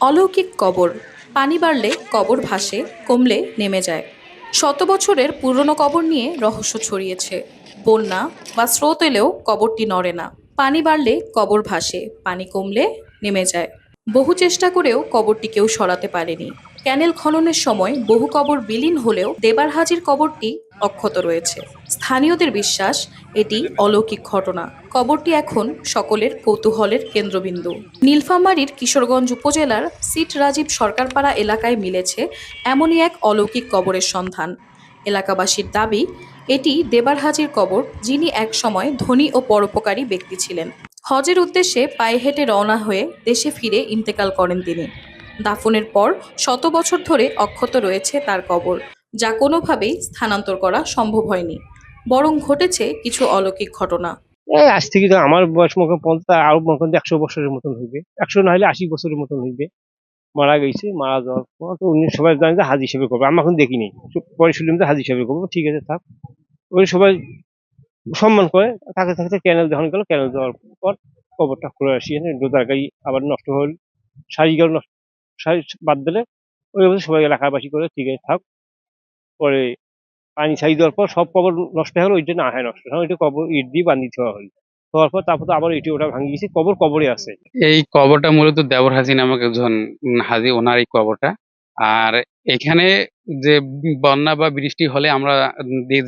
অলৌকিক কবর। পানি বাড়লে কবর ভাসে, কমলে নেমে যায়। শত বছরের পুরনো কবর নিয়ে রহস্য ছড়িয়েছে। বন্যা বা স্রোত এলেও কবরটি নড়ে না। পানি বাড়লে কবর ভাসে, পানি কমলে নেমে যায়। বহু চেষ্টা করেও কবরটি কেউ সরাতে পারেনি। ক্যানেল খননের সময় বহু কবর বিলীন হলেও দেবার হাজির কবরটি অক্ষত রয়েছে। স্থানীয়দের বিশ্বাস এটি অলৌকিক ঘটনা। কবরটি এখন সকলের কৌতূহলের কেন্দ্রবিন্দু। নীলফামারীর কিশোরগঞ্জ উপজেলার সিট রাজীব সরকারপাড়া এলাকায় মিলেছে এমনই এক অলৌকিক কবরের সন্ধান। এলাকাবাসীর দাবি, এটি দেবারহাজির কবর যিনি এক সময় ধনী ও পরোপকারী ব্যক্তি ছিলেন। হজের উদ্দেশ্যে পায়ে হেঁটে রওনা হয়ে দেশে ফিরে ইন্তেকাল করেন তিনি। দাফনের পর শত বছর ধরে অক্ষত রয়েছে তার কবর, যা কোনোভাবেই স্থানান্তর করা সম্ভব হয়নি। বরং ঘটেছে কিছু অলৌকিক ঘটনা। আজ থেকে তো আমার বয়স করেন পঞ্চাশ আরও করেন একশো বছরের মতন হইবে। একশো না হলে আশি বছরের মতন হইবে। মারা গেছে, মারা যাওয়ার পর উনি সবাই জানেন যে হাজি হিসেবে করবে। আমি এখন দেখিনি। পরে শুনলাম যে হাজি হিসেবে করব। ঠিক আছে, থাক। ওই সবাই সম্মান করে থাকতে থাকতে ক্যানেল যখন গেল। ক্যানেল যাওয়ার পর কবরটা খুলে আসি। ডোদার গাড়ি আবার নষ্ট হল। সারি গেল নষ্ট সারি বাদ দিলে ওই সবাই এলাকাবাসী করে। ঠিক আছে, থাক। পরে পানি ছাই দেওয়ার পর সব কবর নষ্ট হয়ে গেলো ওইটা না হয় নষ্ট। হয় ওইটা কবর ইট দিয়ে বান্ধিয়ে দেওয়া হলো। দেওয়ার পর তারপর আবার এটি ওটা ভাঙি গেছে, কবর কবরে আছে। এই কবরটা মূলত দেবর হাজি নামক একজন হাজি, ওনার এই কবরটা। আর এখানে যে বন্যা বা বৃষ্টি হলে আমরা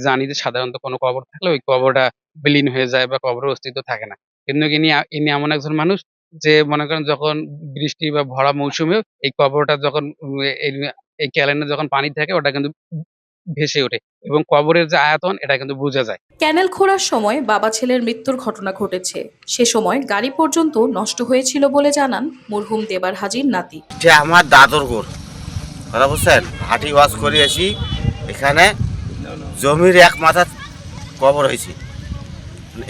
জানি যে সাধারণত কোনো কবর থাকলে ওই কবরটা বিলীন হয়ে যায় বা কবরের অস্তিত্ব থাকে না। কিন্তু ইনি ইনি এমন একজন মানুষ যে মনে করেন যখন বৃষ্টি বা ভরা মৌসুমে এই কবরটা যখন, এই ক্যালেন্ডার যখন পানি থাকে, ওটা কিন্তু ভেসে ওঠে এবং কবরের যে আয়তন এটা কিন্তু বোঝা যায়। ক্যানেল খোঁড়ার সময় বাবা ছেলের মৃত্যুর ঘটনা ঘটেছে। সে সময় গাড়ি পর্যন্ত নষ্ট হয়েছিল বলে জানান মরহুম দেবার হাজির নাতি। এটা আমার দাদর গোর কথা বুঝছেন? হাঁটি ওয়াশ করে আসি এখানে জমির এক মাথা কবর হয়েছে।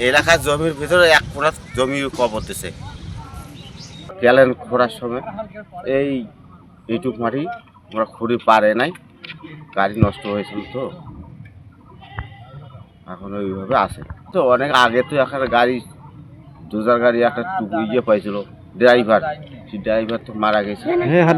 এলাকার জমির ভিতরে এক কোনা জমি কবর দিছে। গেলেন খোঁড়ার সময় এই এইটুক মাটি আমরা খুঁড়ি পারে নাই। গাড়ি নষ্ট হয়েছিল তো। এখন ওইভাবে আছে তো অনেক আগে তো একটা গাড়ি দুজার গাড়ি একটা টুকু ইয়ে পাইছিল ড্রাইভার। সেই ড্রাইভার তো মারা গেছে। হ্যাঁ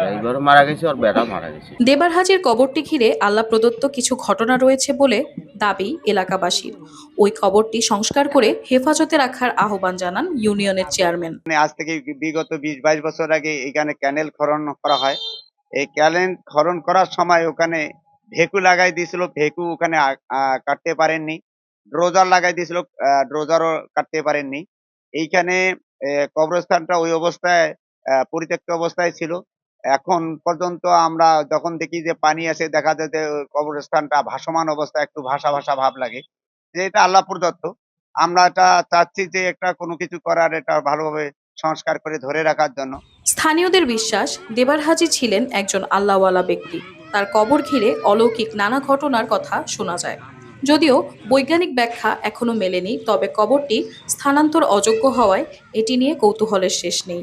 ড্রাইভারও মারা গেছে আর বেটা মারা গেছে। দেবার হাজির কবরটি ঘিরে আল্লাহ প্রদত্ত কিছু ঘটনা রয়েছে বলে দাবি এলাকাবাসীর। ওই কবরটি সংস্কার করে হেফাজতে রাখার আহ্বান জানান ইউনিয়নের চেয়ারম্যান। মানে আজ থেকে বিগত বিশ বাইশ বছর আগে এখানে ক্যানেল খনন করা হয়। এই ক্যানেল খনন করার সময় ওখানে ভেকু লাগাই দিয়েছিল। ভেকু ওখানে কাটতে পারেননি। ড্রোজার লাগাই দিয়েছিল ড্রোজারও কাটতে পারেননি। এইখানে কবরস্থানটা ওই অবস্থায় পরিত্যক্ত অবস্থায় ছিল। এখন পর্যন্ত আমরা যখন দেখি যে পানি আসে দেখা যায় যে কবরস্থানটা ভাসমান অবস্থা, একটু ভাসা ভাসা ভাব লাগে। যে এটা আল্লাহ প্রদত্ত। আমরা এটা চাচ্ছি যে একটা কোনো কিছু করার, এটা ভালোভাবে সংস্কার করে ধরে রাখার জন্য। স্থানীয়দের বিশ্বাস দেবারহাজি ছিলেন একজন আল্লাহওয়ালা ব্যক্তি। তার কবর ঘিরে অলৌকিক নানা ঘটনার কথা শোনা যায়। যদিও বৈজ্ঞানিক ব্যাখ্যা এখনও মেলেনি, তবে কবরটি স্থানান্তর অযোগ্য হওয়ায় এটি নিয়ে কৌতূহলের শেষ নেই।